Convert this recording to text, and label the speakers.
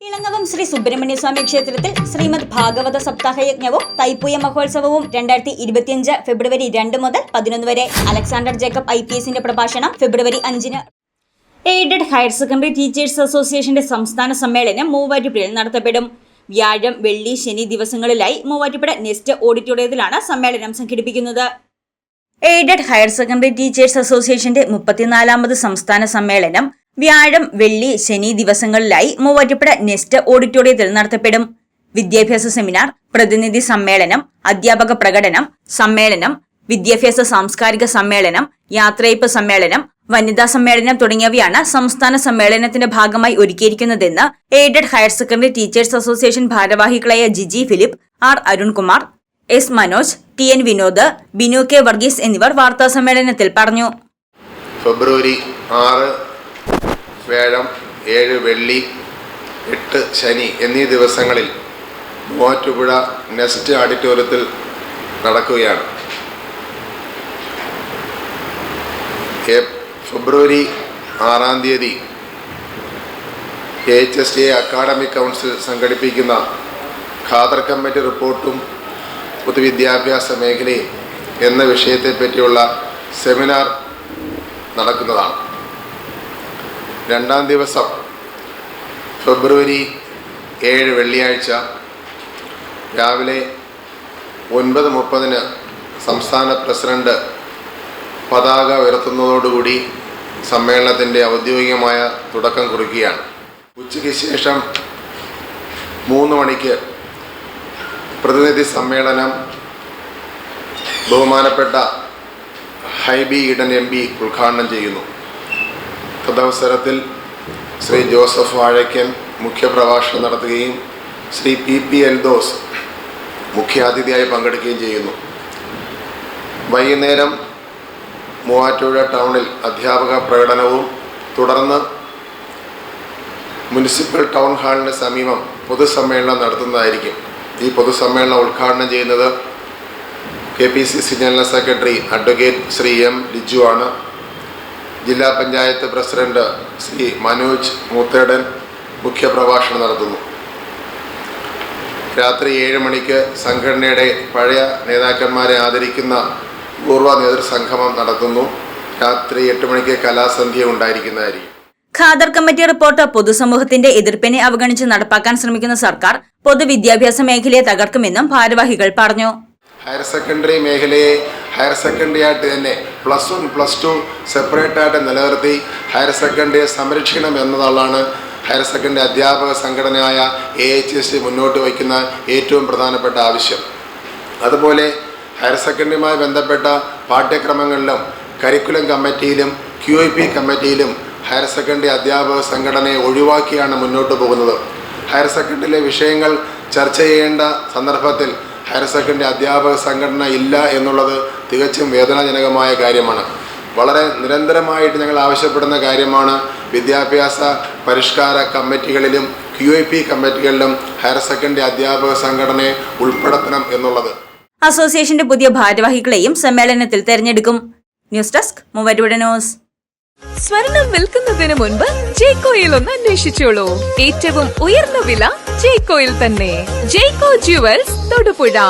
Speaker 1: ഇളങ്ങവം ശ്രീ സുബ്രഹ്മണ്യ സ്വാമി ക്ഷേത്രത്തിൽ ശ്രീമദ് ഭാഗവത സപ്താഹ യജ്ഞവും തൈപ്പൂയ മഹോത്സവവും രണ്ടായിരത്തി ഇരുപത്തിയഞ്ച് ഫെബ്രുവരി രണ്ട് മുതൽ പതിനൊന്ന് വരെ. അലക്സാണ്ടർ ജേക്കബ് ഐ പി എസിന്റെ പ്രഭാഷണം ഫെബ്രുവരി അഞ്ചിന്. എയ്ഡഡ് ഹയർ സെക്കൻഡറി ടീച്ചേഴ്സ് അസോസിയേഷന്റെ സംസ്ഥാന സമ്മേളനം മൂവാറ്റുപുഴയിൽ നടത്തപ്പെടും. വ്യാഴം വെള്ളി ശനി ദിവസങ്ങളിലായി മൂവാറ്റുപുഴ നെസ്റ്റ് ഓഡിറ്റോറിയത്തിലാണ് സമ്മേളനം സംഘടിപ്പിക്കുന്നത്. എയ്ഡഡ് ഹയർ സെക്കൻഡറി ടീച്ചേഴ്സ് അസോസിയേഷന്റെ മുപ്പത്തിനാലാമത് സംസ്ഥാന സമ്മേളനം വ്യാഴം വെള്ളി ശനി ദിവസങ്ങളിലായി മൂവാറ്റുപുഴ നെസ്റ്റ് ഓഡിറ്റോറിയത്തിൽ നടത്തപ്പെടും. വിദ്യാഭ്യാസ സെമിനാർ പ്രതിനിധി സമ്മേളനം അധ്യാപക പ്രകടനം സമ്മേളനം വിദ്യാഭ്യാസ സാംസ്കാരിക സമ്മേളനം യാത്രയപ്പ് സമ്മേളനം വനിതാ സമ്മേളനം തുടങ്ങിയവയാണ് സംസ്ഥാന സമ്മേളനത്തിന്റെ ഭാഗമായി ഒരുക്കിയിരിക്കുന്നതെന്ന് aided higher secondary teachers association ഭാരവാഹികളായ Giji Philip R Arunkumar S Manoj T N Vinod Binu K Varghese എന്നിവർ വാർത്താ സമ്മേളനത്തിൽ പറഞ്ഞു.
Speaker 2: ഫെബ്രുവരി ആറ് വ്യാഴം ഏഴ് വെള്ളി എട്ട് ശനി എന്നീ ദിവസങ്ങളിൽ മൂവാറ്റുപുഴ നെസ്റ്റ് ഓഡിറ്റോറിയത്തിൽ നടക്കുകയാണ്. ഫെബ്രുവരി ആറാം തീയതി A H S D A academic council സംഘടിപ്പിക്കുന്ന ഖാദർ കമ്മിറ്റി റിപ്പോർട്ടും പൊതുവിദ്യാഭ്യാസ മേഖലയും എന്ന വിഷയത്തെപ്പറ്റിയുള്ള സെമിനാർ നടക്കുന്നതാണ്. രണ്ടാം ദിവസം ഫെബ്രുവരി ഏഴ് വെള്ളിയാഴ്ച രാവിലെ ഒൻപത് മുപ്പതിന് സംസ്ഥാന പ്രസിഡന്റ് പതാക ഉയർത്തുന്നതോടുകൂടി സമ്മേളനത്തിന്റെ ഔദ്യോഗികമായ തുടക്കം കുറിക്കുകയാണ്. ഉച്ചയ്ക്ക് ശേഷം മൂന്ന് മണിക്ക് പ്രതിനിധി സമ്മേളനം ബഹുമാനപ്പെട്ട ഹൈബി ഈഡൻ എം പി ഉദ്ഘാടനം ചെയ്യുന്നു. തദവസരത്തിൽ ശ്രീ ജോസഫ് വാഴയ്ക്കൻ മുഖ്യപ്രഭാഷണം നടത്തുകയും ശ്രീ പി പി എൽദോസ് മുഖ്യാതിഥിയായി പങ്കെടുക്കുകയും ചെയ്യുന്നു. വൈകുന്നേരം മൂവാറ്റുപുഴ ടൗണിൽ അധ്യാപക പ്രകടനവും തുടർന്ന് മുനിസിപ്പൽ ടൗൺ ഹാളിന് സമീപം പൊതുസമ്മേളനം നടത്തുന്നതായിരിക്കും. ഈ പൊതുസമ്മേളനം ഉദ്ഘാടനം ചെയ്യുന്നത് K P C C general secretary advocate Shri M Liju ആണ്. ജില്ലാ പഞ്ചായത്ത് പ്രസിഡന്റ് ശ്രീ മനോജ് മൂത്തേടൻ മുഖ്യപ്രഭാഷണം നടത്തുന്നു. രാത്രി ഏഴ് മണിക്ക് സംഘടനയുടെ പഴയ നേതാക്കന്മാരെ ആദരിക്കുന്ന പൂർവ നേതൃസംഗമം നടത്തുന്നു. രാത്രി എട്ട് മണിക്ക് കലാസന്ധ്യ ഉണ്ടായിരിക്കുന്നതായിരിക്കും.
Speaker 1: ഖാദർ കമ്മിറ്റി റിപ്പോർട്ട് പൊതുസമൂഹത്തിന്റെ എതിർപ്പിനെ അവഗണിച്ച് നടപ്പാക്കാൻ ശ്രമിക്കുന്ന സർക്കാർ പൊതുവിദ്യാഭ്യാസ മേഖലയെ തകർക്കുമെന്നും ഭാരവാഹികൾ പറഞ്ഞു.
Speaker 2: ഹയർ സെക്കൻഡറി മേഖലയെ ഹയർ സെക്കൻഡറി ആയിട്ട് തന്നെ plus one plus two separate ആയിട്ട് നിലനിർത്തി ഹയർ സെക്കൻഡറിയെ സംരക്ഷിക്കണം എന്നതാണ് ഹയർ സെക്കൻഡറി അധ്യാപക സംഘടനയായ എ എച്ച് എസ് സി മുന്നോട്ട് വയ്ക്കുന്ന ഏറ്റവും പ്രധാനപ്പെട്ട ആവശ്യം. അതുപോലെ ഹയർ സെക്കൻഡറിയുമായി ബന്ധപ്പെട്ട പാഠ്യക്രമങ്ങളിലും കരിക്കുലം കമ്മിറ്റിയിലും ക്യു ഐ പി കമ്മിറ്റിയിലും ഹയർ സെക്കൻഡറി അധ്യാപക സംഘടനയെ ഒഴിവാക്കിയാണ് മുന്നോട്ട് പോകുന്നത്. ഹയർ സെക്കൻഡറിയിലെ വിഷയങ്ങൾ ചർച്ച ചെയ്യേണ്ട സന്ദർഭത്തിൽ ഹയർ സെക്കൻഡറി അധ്യാപക സംഘടന ഇല്ല എന്നുള്ളത് തികച്ചും വേദനാജനകമായ കാര്യമാണ്. വളരെ നിരന്തരമായിട്ട് ഞങ്ങൾ ആവശ്യപ്പെടുന്ന കാര്യമാണ് വിദ്യാഭ്യാസ പരിഷ്കാര കമ്മിറ്റികളിലും ക്യു ഐ പി കമ്മിറ്റികളിലും ഹയർ സെക്കൻഡറി അധ്യാപക സംഘടനയെ ഉൾപ്പെടുത്തണം എന്നുള്ളത്.
Speaker 1: അസോസിയേഷന്റെ പുതിയ ഭാരവാഹികളെയും സമ്മേളനത്തിൽ തെരഞ്ഞെടുക്കും. News desk Muvattupuzha news.
Speaker 3: സ്വർണം വിൽക്കുന്നതിന് മുൻപ് ജേക്കോയിൽ ഒന്ന് അന്വേഷിച്ചോളൂ. ഏറ്റവും ഉയർന്ന വില ജേക്കോയിൽ തന്നെ. ജേക്കോ ജുവൽസ് அதோட போயிடா